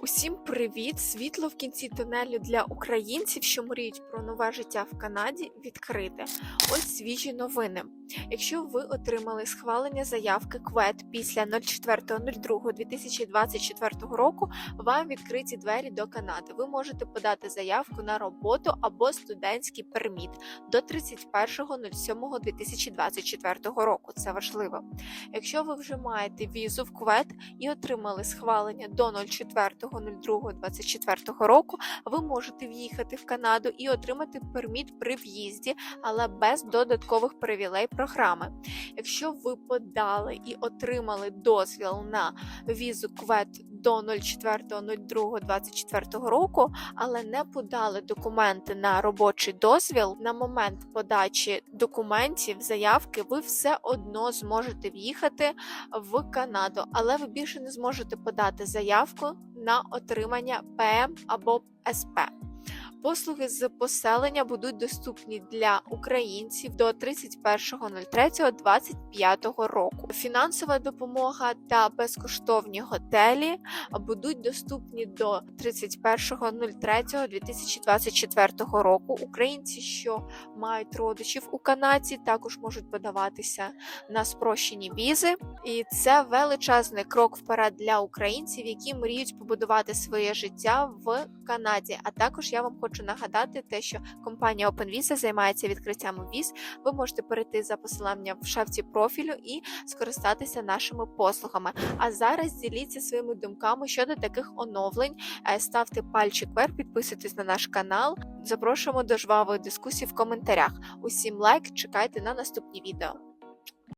Усім привіт! Світло в кінці тунелю для українців, що мріють про нове життя в Канаді, відкрите. Ось свіжі новини. Якщо ви отримали схвалення заявки КВЕД після 04.02.2024 року, вам відкриті двері до Канади. Ви можете подати заявку на роботу або студентський перміт до 31.07.2024 року. Це важливо. Якщо ви вже маєте візу в КВЕД і отримали схвалення до 04.02.24 року, ви можете в'їхати в Канаду і отримати перміт при в'їзді, але без додаткових привілей програми. Якщо ви подали і отримали дозвіл на візу КВЕД до 04.02.24 року, але не подали документи на робочий дозвіл, на момент подачі документів, заявки, ви все одно зможете в'їхати в Канаду, але ви більше не зможете подати заявку на отримання ПМ або СП. Послуги з поселення будуть доступні для українців до 31.03.2025 року. Фінансова допомога та безкоштовні готелі будуть доступні до 31.03.2024 року. Українці, що мають родичів у Канаді, також можуть подаватися на спрощені візи, і це величезний крок вперед для українців, які мріють побудувати своє життя в Канаді. А також я вам хочу нагадати те, що компанія OpenVisa займається відкриттям віз. Ви можете перейти за посиланням в шапці профілю і скористатися нашими послугами. А зараз діліться своїми думками щодо таких оновлень. Е, Ставте пальчик вверх, підписуйтесь на наш канал. Запрошуємо до жвавої дискусії в коментарях. Усім лайк, чекайте на наступні відео.